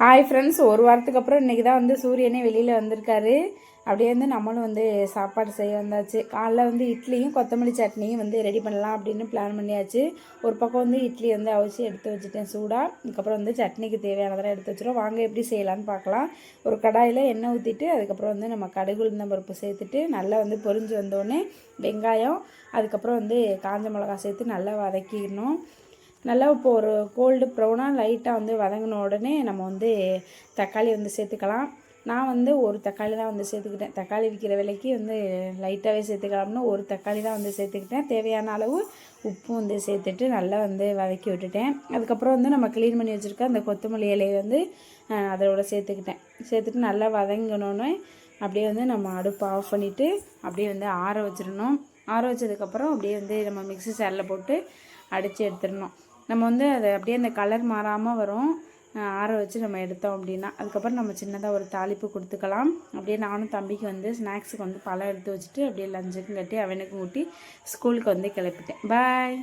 Hi friends ஒரு வாரத்துக்கு அப்புறம் இன்றைக்கி தான் வந்து சூரியனே வெளியில் வந்திருக்காரு. அப்படியே வந்து நம்மளும் வந்து சாப்பாடு செய்ய வந்தாச்சு. காலைல வந்து இட்லியும் கொத்தமல்லி சட்னியும் வந்து ரெடி பண்ணலாம் அப்படின்னு பிளான் பண்ணியாச்சு. ஒரு பக்கம் வந்து இட்லி வந்து அவிச்சு எடுத்து வச்சுட்டேன் சூடாக அதுக்கப்புறம் வந்து சட்னிக்கு தேவையானதெல்லாம் எடுத்து வச்சுருவோம். வாங்க எப்படி செய்யலான்னு பார்க்கலாம். ஒரு கடாயில் எண்ணெய் ஊற்றிட்டு அதுக்கப்புறம் வந்து நம்ம கடுகு உளுந்தம் பருப்பு சேர்த்துட்டு நல்லா வந்து பொரிஞ்சு வந்தோடனே வெங்காயம் அதுக்கப்புறம் வந்து காஞ்ச மிளகாய் சேர்த்து நல்லா வதக்கிடணும். நல்லா இப்போ ஒரு கோல்டு ப்ரௌனாக லைட்டாக வந்து வதங்கின உடனே நம்ம வந்து தக்காளி வந்து சேர்த்துக்கலாம். நான் வந்து ஒரு தக்காளி தான் வந்து சேர்த்துக்கிட்டேன். தக்காளி விற்கிற விலைக்கு வந்து லைட்டாகவே சேர்த்துக்கலாம்னு ஒரு தக்காளி தான் வந்து சேர்த்துக்கிட்டேன். தேவையான அளவு உப்பு வந்து சேர்த்துட்டு நல்லா வந்து வதக்கி விட்டுட்டேன். அதுக்கப்புறம் வந்து நம்ம க்ளீன் பண்ணி வச்சுருக்க அந்த கொத்தமல்லி இலையை வந்து அதோட சேர்த்துக்கிட்டேன். சேர்த்துட்டு நல்லா வதங்கினோன்னே அப்படியே வந்து நம்ம அடுப்பு ஆஃப் பண்ணிவிட்டு அப்படியே வந்து ஆற வச்சிடணும். ஆற வச்சதுக்கப்புறம் அப்படியே வந்து நம்ம மிக்ஸி சேரில் போட்டு அடித்து எடுத்துடணும். நம்ம வந்து அதை அப்படியே அந்த கலர் மாறாமல் வரும். ஆற வச்சு நம்ம எடுத்தோம் அப்படின்னா அதுக்கப்புறம் நம்ம சின்னதாக ஒரு தாளிப்பு கொடுத்துக்கலாம். அப்படியே நானும் தம்பிக்கு வந்து ஸ்நாக்ஸுக்கு வந்து பழம் எடுத்து வச்சுட்டு அப்படியே லஞ்சுக்கும் கட்டி அவனுக்கும் ஊட்டி ஸ்கூலுக்கு வந்து கிளப்பிட்டேன் பாய்